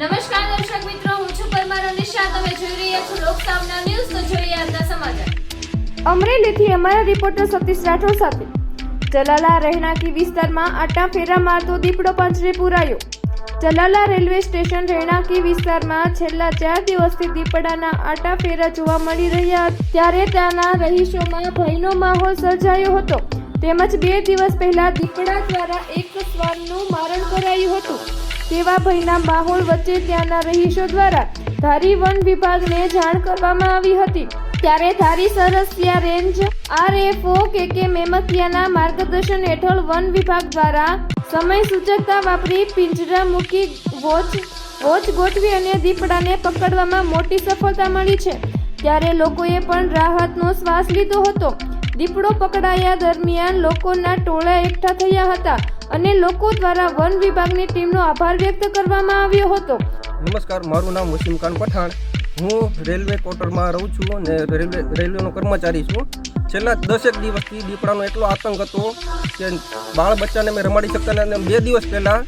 નમસ્કાર દર્શક મિત્રો, હું છું પરમાર અનિશા. તમે જોઈ રહ્યા છો લોકસામના ન્યૂઝ, તો જોઈએ આજના સમાચાર. અમરેલીથી અમારા રિપોર્ટર સતીશ રાઠોડ સાથે. જલાલા રહેણાંકી વિસ્તારમાં આટા ફેરા મારતો દીપડો પાંજરે પુરાયો. જલાલા રેલવે સ્ટેશન રહેણાંકી વિસ્તારમાં છેલ્લા ચાર દિવસથી દીપડાના આટા ફેરા જોવા મળી રહ્યા ત્યારે ત્યાંના રહીશોમાં ભયનો માહોલ સર્જાયો હતો. તેમજ બે દિવસ પહેલા દીપડા દ્વારા એક શ્વાનનું મારણ કરાયું હતું. તેવા ભયના માહોલ વચ્ચે ત્યાંના રહીશો દ્વારા ધારી વન વિભાગને જાણ કરવામાં આવી હતી. ત્યારે ધારી સરસિયા રેન્જ, આરએફઓ કે કે મેમતિયાના માર્ગદર્શન હેઠળ વન વિભાગ દ્વારા સમય સૂચકતા વાપરી પિંજરા મૂકી વોચ વોચ ગોઠવી અને દીપડાને પકડવામાં મોટી સફળતા મળી છે. ત્યારે લોકોએ પણ રાહતનો શ્વાસ લીધો હતો. દીપડો પકડાયા દરમિયાન લોકોના ટોળા એકઠા થયા હતા અને લોકો દ્વારા વન વિભાગની ટીમનો આભાર વ્યક્ત કરવામાં આવ્યો હતો. નમસ્કાર, મારું નામ વસીમ ખાન પઠાણ. હું રેલવે ક્વાર્ટરમાં રહું છું અને રેલવે, રેલવેનો કર્મચારી છું. છેલ્લા દસેક દિવસથી દીપડાનો એટલો આતંક હતો કે બાળ બચ્ચાને મેં રમાડી શકતા અને બે દિવસ પહેલાં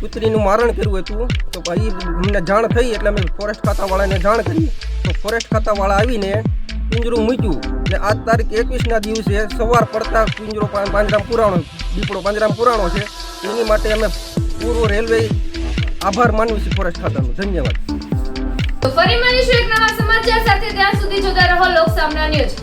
કૂતરીનું મારણ કર્યું હતું. તો પછી અમને જાણ થઈ એટલે અમે ફોરેસ્ટ ખાતાવાળાને જાણ કરી. તો ફોરેસ્ટ ખાતાવાળા આવીને પિંજરું મૂક્યું. ને આજ તારીખ એકવીસના દિવસે સવાર પડતા પિંજરો પાંજરામ પુરાણો, દીપડો પાંજરામ પુરાણો છે. એની માટે અમે પૂર્વ રેલવે આભાર માનવી છે ફોરેસ્ટ ખાતાનો. ધન્યવાદ. ફરી મળીશું એક નવા સમાચાર સાથે. ત્યાં સુધી જોતા રહો લોકસામના ન્યૂઝ.